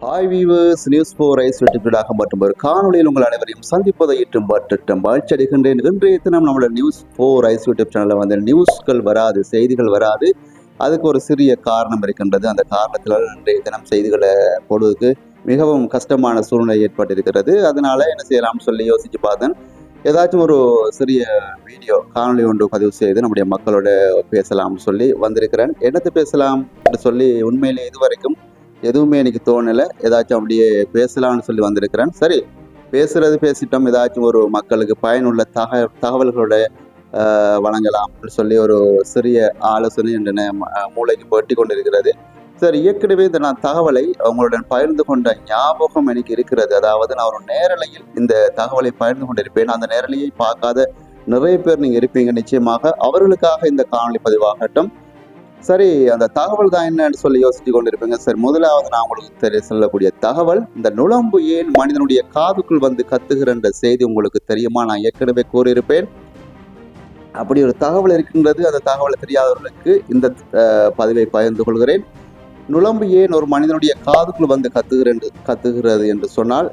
Hi weavers news four eyes வெட்டுக்கீடாக மற்றும் ஒரு காணொலியில் உங்கள் அனைவரையும் சந்திப்பதை ஏற்றும் பட்டம் மகிழ்ச்சி அடைகின்றேன் இன்றைய தினம் நம்மளோட நியூஸ் ஃபோர் ஐஸ் யூடியூப் சேனலில் வந்து நியூஸ்கள் வராது செய்திகள் வராது. அதுக்கு ஒரு சிறிய காரணம் இருக்கின்றது. அந்த காரணத்தில் இன்றைய தினம் செய்திகளை போடுவதற்கு மிகவும் கஷ்டமான சூழ்நிலை ஏற்பட்டிருக்கிறது. அதனால என்ன செய்யலாம்னு சொல்லி யோசிச்சு பார்த்தேன். ஏதாச்சும் ஒரு சிறிய வீடியோ காணொலி ஒன்று பதிவு செய்து நம்முடைய மக்களோட பேசலாம்னு சொல்லி வந்திருக்கிறேன். என்னத்தை பேசலாம் சொல்லி உண்மையிலே இதுவரைக்கும் எதுவுமே எனக்கு தோணலை. ஏதாச்சும் அப்படியே பேசலாம்னு சொல்லி வந்திருக்கிறேன். சரி பேசுறது பேசிட்டோம். ஏதாச்சும் ஒரு மக்களுக்கு பயனுள்ள தக தகவல்களோட வழங்கலாம் அப்படின்னு சொல்லி ஒரு சிறிய ஆலோசனை என்று மூளைக்கு பட்டி கொண்டிருக்கிறது. சரி ஏற்கனவே இந்த நான் தகவலை அவங்களுடன் பகிர்ந்து கொண்ட ஞாபகம் எனக்கு இருக்கிறது. அதாவது நான் ஒரு நேரலையில் இந்த தகவலை பகிர்ந்து கொண்டிருப்பேன். அந்த நேரலையை பார்க்காத நிறைய பேர் நீங்கள் இருப்பீங்க. நிச்சயமாக அவர்களுக்காக இந்த காணொலி பதிவாகட்டும். சரி அந்த தகவல் தான் என்னன்னு சொல்லி யோசித்து கொண்டிருப்பீங்க. சரி முதலாவது நான் உங்களுக்கு தெரிய சொல்லக்கூடிய தகவல் இந்த நுழம்பு ஏன் மனிதனுடைய காதுக்குள் வந்து கத்துகிறன்ற செய்தி உங்களுக்கு தெரியுமா? நான் ஏற்கனவே கூறியிருப்பேன். அப்படி ஒரு தகவல் இருக்கின்றது அந்த தகவலை தெரியாதவர்களுக்கு இந்த பதிவை பகிர்ந்து கொள்கிறேன். நுழம்பு ஏன் ஒரு மனிதனுடைய காதுக்குள் வந்து கத்துகிறது கத்துகிறது என்று சொன்னால்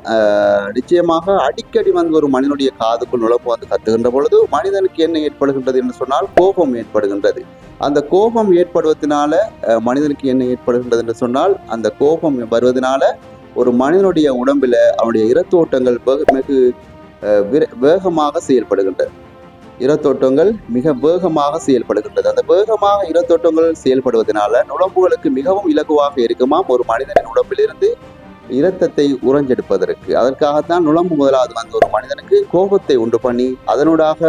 நிச்சயமாக அடிக்கடி வந்து ஒரு மனிதனுடைய காதுக்குள் நுழம்பு வந்து கத்துகின்ற பொழுது மனிதனுக்கு என்ன ஏற்படுகின்றது என்று சொன்னால் கோபம் ஏற்படுகின்றது. அந்த கோபம் ஏற்படுவதனால மனிதனுக்கு என்ன ஏற்படுகின்றது என்று சொன்னால் அந்த கோபம் வருவதனால ஒரு மனிதனுடைய உடம்பில் அவனுடைய இரத்தோட்டங்கள் வெகு மிகு வேகமாக செயல்படுகின்றது இரத்தோட்டங்கள் மிக வேகமாக செயல்படுகின்றது. அந்த வேகமாக இரத்தோட்டங்கள் செயல்படுவதனால நுழம்புகளுக்கு மிகவும் இலகுவாக இருக்குமாம் ஒரு மனிதனின் உடம்பிலிருந்து இரத்தத்தை உறைஞ்செடுப்பதற்கு. அதற்காகத்தான் நுழம்பு முதலாவது வந்து ஒரு மனிதனுக்கு கோபத்தை உண்டு பண்ணி அதனூடாக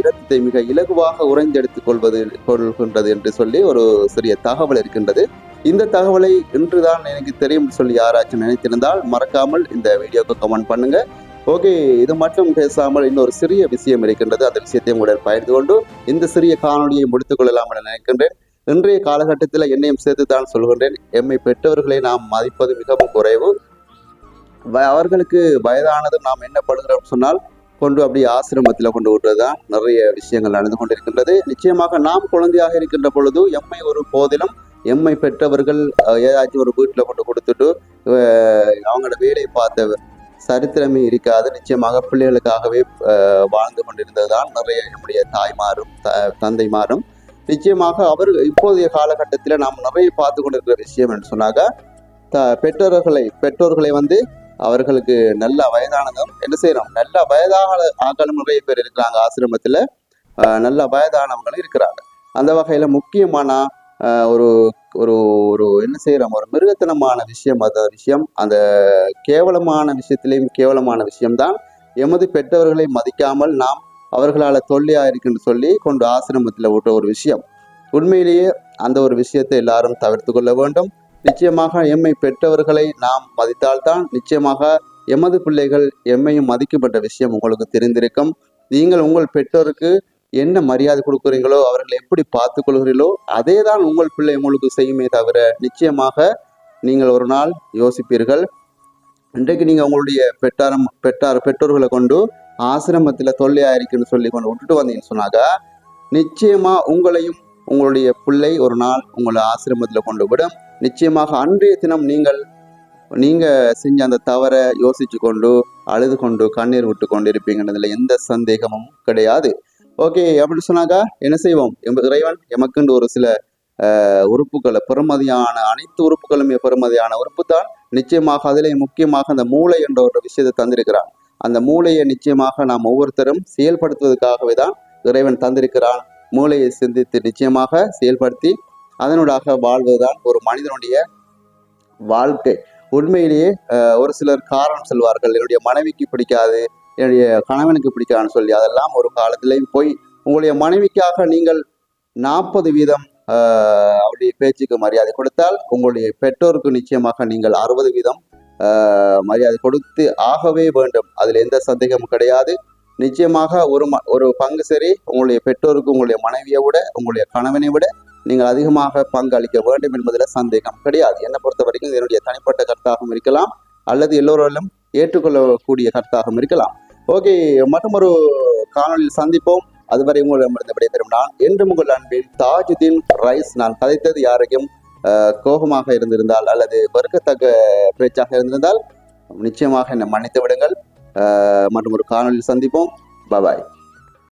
இரத்தத்தை மிக இலகுவாக உறைந்தெடுத்துக் கொள்வது கொள்கின்றது என்று சொல்லி ஒரு சிறிய தகவல் இருக்கின்றது. இந்த தகவலை இன்றுதான் எனக்கு தெரியும் சொல்லி யாராச்சும் நினைத்திருந்தால் மறக்காமல் இந்த வீடியோக்கு கமெண்ட் பண்ணுங்க. ஓகே இது மட்டும் பேசாமல் இன்னொரு சிறிய விஷயம் இருக்கின்றது. அந்த விஷயத்தை உங்களுடன் பகிர்ந்து கொண்டு இந்த சிறிய காணொலியை முடித்துக் கொள்ளலாம் என நினைக்கின்றேன். இன்றைய காலகட்டத்தில் என்னையும் சேர்த்து தான் சொல்கின்றேன். எம்மை பெற்றவர்களை நாம் மதிப்பது மிகவும் குறைவு. வ- அவர்களுக்கு வயதானது நாம் என்ன படுகிறோம் சொன்னால் கொண்டு அப்படி ஆசிரமத்தில் கொண்டு விட்டுறதுதான் நிறைய விஷயங்கள் நடந்து கொண்டிருக்கின்றது. நிச்சயமாக நாம் குழந்தையாக இருக்கின்ற பொழுது எம்மை ஒரு போதிலும் எம்மை பெற்றவர்கள் ஏதாச்சும் ஒரு வீட்டில் கொண்டு கொடுத்துட்டு அவங்களோட வேலையை பார்த்த சரித்திரமே இருக்காது. நிச்சயமாக பிள்ளைகளுக்காகவே வாழ்ந்து கொண்டிருந்ததுதான் நிறைய நம்முடைய தாய்மாரும் த- தந்தைமாரும். நிச்சயமாக அவர் இப்போதைய காலகட்டத்தில் நாம் நிறைய பார்த்து கொண்டிருக்கிற விஷயம் என்று சொன்னாக்க த பெற்றோர்களை பெற்றோர்களை வந்து அவர்களுக்கு நல்ல வயதானதும் என்ன செய்யணும்? நல்ல வயதாக ஆக்களும் நிறைய பேர் இருக்கிறாங்க ஆசிரமத்தில். நல்ல வயதானவங்களும் இருக்கிறாங்க. அந்த வகையில் முக்கியமான ஒரு ஒரு ஒரு என்ன செய்கிறோம் ஒரு மிருகத்தனமான விஷயம் அந்த விஷயம். அந்த கேவலமான விஷயத்திலையும் கேவலமான விஷயம்தான். எமது பெற்றவர்களை மதிக்காமல் நாம் அவர்களால் தொல்லையாக இருக்குன்னு சொல்லி கொண்டு ஆசிரமத்தில் விட்ட ஒரு விஷயம். உண்மையிலேயே அந்த ஒரு விஷயத்தை எல்லாரும் தவிர்த்து கொள்ள வேண்டும். நிச்சயமாக எம்மை பெற்றவர்களை நாம் மதித்தால்தான் நிச்சயமாக எமது பிள்ளைகள் எம்மையும் மதிக்கப்பட்ட விஷயம் உங்களுக்கு தெரிந்திருக்கும். நீங்கள் உங்கள் பெற்றோருக்கு என்ன மரியாதை கொடுக்குறீங்களோ அவர்களை எப்படி பார்த்து கொள்கிறீர்களோ அதே தான் உங்கள் பிள்ளை உங்களுக்கு செய்யுமே தவிர நிச்சயமாக நீங்கள் ஒரு நாள் யோசிப்பீர்கள். இன்றைக்கு நீங்கள் உங்களுடைய பெற்றாரம் பெற்றார் பெற்றோர்களை கொண்டு ஆசிரமத்தில் தொல்லையா இருக்குன்னு சொல்லி கொண்டு விட்டுட்டு வந்தீங்கன்னு சொன்னாக்கா நிச்சயமாக உங்களையும் உங்களுடைய பிள்ளை ஒரு நாள் உங்களை ஆசிரமத்தில் கொண்டு விடும். நிச்சயமாக அன்றைய தினம் நீங்கள் நீங்கள் செஞ்ச அந்த தவறை யோசிச்சு கொண்டு அழுது கொண்டு கண்ணீர் விட்டு கொண்டு இருப்பீங்கன்றதில் எந்த சந்தேகமும் கிடையாது. ஓகே அப்படின்னு சொன்னாக்கா என்ன செய்வோம்? எம் இறைவன் எமக்குண்டு ஒரு சில உறுப்புகளை பெருமதியான அனைத்து உறுப்புகளுமே பெருமதியான உறுப்பு தான் நிச்சயமாக அதிலே முக்கியமாக அந்த மூளை என்ற ஒரு விஷயத்தை தந்திருக்கிறான். அந்த மூளையை நிச்சயமாக நாம் ஒவ்வொருத்தரும் செயல்படுத்துவதற்காகவே தான் இறைவன் தந்திருக்கிறான். மூளையை சிந்தித்து நிச்சயமாக செயல்படுத்தி அதனூடாக வாழ்வதுதான் ஒரு மனிதனுடைய வாழ்க்கை. உண்மையிலேயே ஒரு சிலர் காரணம் சொல்வார்கள் என்னுடைய மனைவிக்கு பிடிக்காது என்னுடைய கணவனுக்கு பிடிக்காதுன்னு சொல்லி அதெல்லாம் ஒரு காலத்திலேயும் போய் உங்களுடைய மனைவிக்காக நீங்கள் நாற்பது வீதம் அவருடைய பேச்சுக்கு மரியாதை கொடுத்தால் உங்களுடைய பெற்றோருக்கு நிச்சயமாக நீங்கள் அறுபது வீதம் மரியாதை கொடுத்து ஆகவே வேண்டும். அதில் எந்த சந்தேகமும் கிடையாது. நிச்சயமாக ஒரு ம ஒரு பங்கு சரி உங்களுடைய பெற்றோருக்கு உங்களுடைய மனைவியை விட உங்களுடைய கணவனை விட நீங்கள் அதிகமாக பங்கு அளிக்க வேண்டும் என்பதில் சந்தேகம் கிடையாது. என்னை பொறுத்த வரைக்கும் என்னுடைய தனிப்பட்ட கருத்தாகவும் இருக்கலாம் அல்லது எல்லோராலும் ஏற்றுக்கொள்ளக்கூடிய கருத்தாகவும் இருக்கலாம். ஓகே மற்றும் ஒரு காணொலியில் சந்திப்போம். அதுவரை உங்களிடமிருந்து விடைபெறும் நான் என்று உங்கள் அன்பில் தாஜுதீன் ரைஸ். நான் கதைத்தது யாரையும் கோபமாக இருந்திருந்தால் அல்லது வெறுக்கத்தக்க பேச்சாக இருந்திருந்தால் நிச்சயமாக என்னை மன்னித்து விடுங்கள். மற்றும் ஒரு காணொலியில் சந்திப்போம். பபாய்